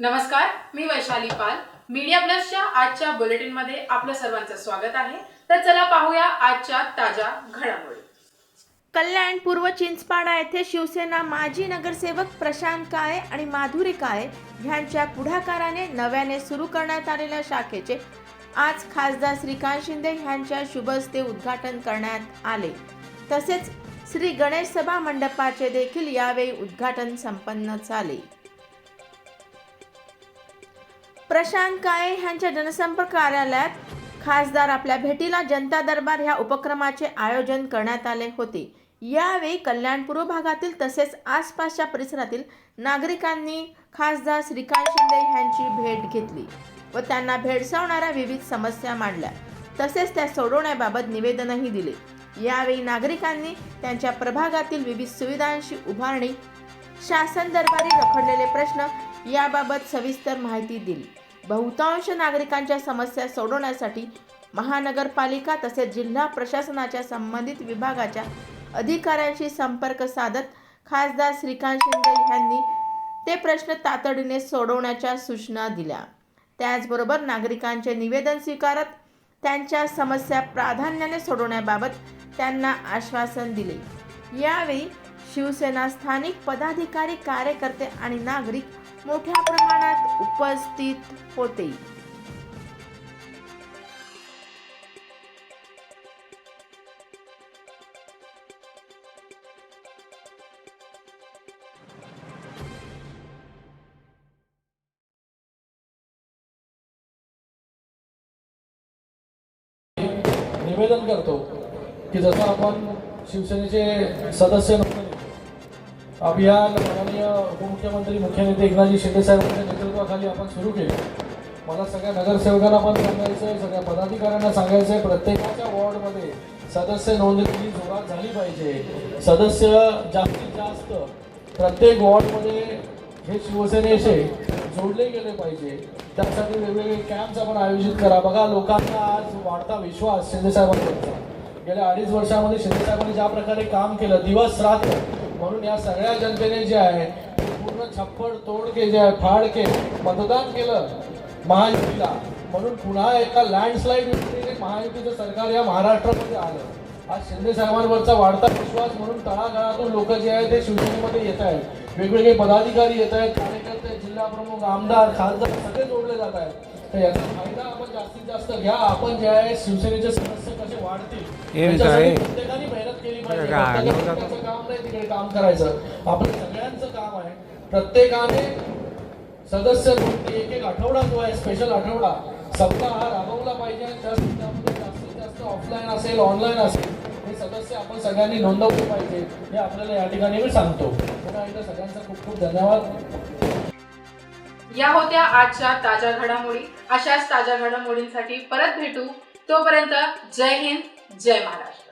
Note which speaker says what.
Speaker 1: नमस्कार मी वैशाली पाल. मीडिया प्लसच्या आजच्या बुलेटिनमध्ये आपलं सर्वांचं स्वागत आहे. तर चला पाहूया आजच्या ताज्या घडामोडी.
Speaker 2: कल्याण पूर्व चिंचपाडा येथे शिवसेना माजी नगरसेवक प्रशांत काळे आणि माधुरी काळे यांच्या पुढाकाराने नव्याने सुरू करण्यात आलेल्या शाखेचे आज खासदार श्रीकांत शिंदे यांच्या शुभस्ते उद्घाटन करण्यात आले. तसेच श्री गणेश सभा मंडपाचे देखील यावेळी उद्घाटन संपन्न झाले. प्रशांत काळे यांच्या जनसंपर्क कार्यालयात खासदार आपल्या भेटीला जनता दरबार ह्या उपक्रमाचे आयोजन करण्यात आले होते. यावेळी कल्याण पूर्व भागातील तसेच आसपासच्या परिसरातील नागरिकांनी खासदार श्रीकांत शिंदे यांची भेट घेतली व त्यांना भेडसावणाऱ्या विविध समस्या मांडल्या. तसेच त्या सोडवण्याबाबत निवेदनही दिले. यावेळी नागरिकांनी त्यांच्या प्रभागातील विविध सुविधांची उभारणी शासन दरबारी रखडलेले प्रश्न याबाबत सविस्तर माहिती दिली. बहुतांश नागरिकांच्या समस्या सोडवण्यासाठी महानगरपालिका तसेच जिल्हा प्रशासनाच्या संबंधित विभागाच्या अधिकाऱ्यांशी संपर्क साधत खासदार श्रीकांत शिंदे यांनी ते प्रश्न तातडीने सोडवण्याच्या सूचना दिल्या. त्याचबरोबर नागरिकांचे निवेदन स्वीकारत त्यांच्या समस्या प्राधान्याने सोडवण्याबाबत त्यांना आश्वासन दिले. यावेळी शिवसेना स्थानिक पदाधिकारी कार्यकर्ते आणि नागरिक मोठ्या प्रमाणात उपस्थित होते.
Speaker 3: निवेदन करतो की जसं आपण शिवसेनेचे सदस्य अभियान माननीय उपमुख्यमंत्री मुख्य नेते एकनाथजी शिंदे साहेबांच्या नेतृत्वाखाली आपण सुरू केले. मला सगळ्या नगरसेवकांना पण सांगायचं आहे सगळ्या पदाधिकाऱ्यांना सांगायचं आहे प्रत्येकाच्या वॉर्डमध्ये सदस्य नोंदणी जोरात झाली पाहिजे. सदस्य जास्तीत जास्त प्रत्येक वॉर्डमध्ये हे शिवसेनेचे जोडले गेले पाहिजे. त्यासाठी वेगवेगळे कॅम्प्स आपण आयोजित करा. बघा लोकांचा आज वाढता विश्वास शिंदे साहेबांचा गेल्या अडीच वर्षामध्ये शिंदे साहेबांनी ज्या प्रकारे काम केलं दिवस रात्र म्हणून या सगळ्या जनतेने जे आहे पूर्ण छप्पड तोडके जे आहे फाडके मतदान केलं महायुतीला. म्हणून पुन्हा एका लँडस्लाईड युतीने महायुतीचं सरकार या महाराष्ट्रामध्ये आलं. आज शिंदे साहेबांवरचा वाढता विश्वास म्हणून तळागाळातून लोक जे आहेत ते शिवसेनेमध्ये येत आहेत. वेगवेगळे पदाधिकारी येत आहेत कार्यकर्ते जिल्हा प्रमुख आमदार खासदार सगळे जोडले जात आहेत. तर याचा फायदा आपण जास्तीत जास्त घ्या. आपण जे आहे शिवसेनेचे सदस्य कसे वाढतील? प्रत्येकाने मेहनत केली पाहिजे.
Speaker 4: काय?
Speaker 3: काम करायचं. आपलं सगळ्यांचं काम आहे. प्रत्येकाने सदस्य एक एक आठवडा जो आहे स्पेशल आठवडा सप्ताह हा राबवला पाहिजे जास्तीत जास्त ऑफलाईन असेल ऑनलाईन असेल हे सदस्य आपण सगळ्यांनी नोंदवले पाहिजे हे आपल्याला या ठिकाणी मी सांगतो. पुन्हा एकदा सगळ्यांचा खूप खूप धन्यवाद.
Speaker 1: या होत्या आजच्या ताज्या घडामोडी. अशाच ताज्या घडामोडींसाठी परत भेटू. तोपर्यंत जय हिंद जय महाराष्ट्र.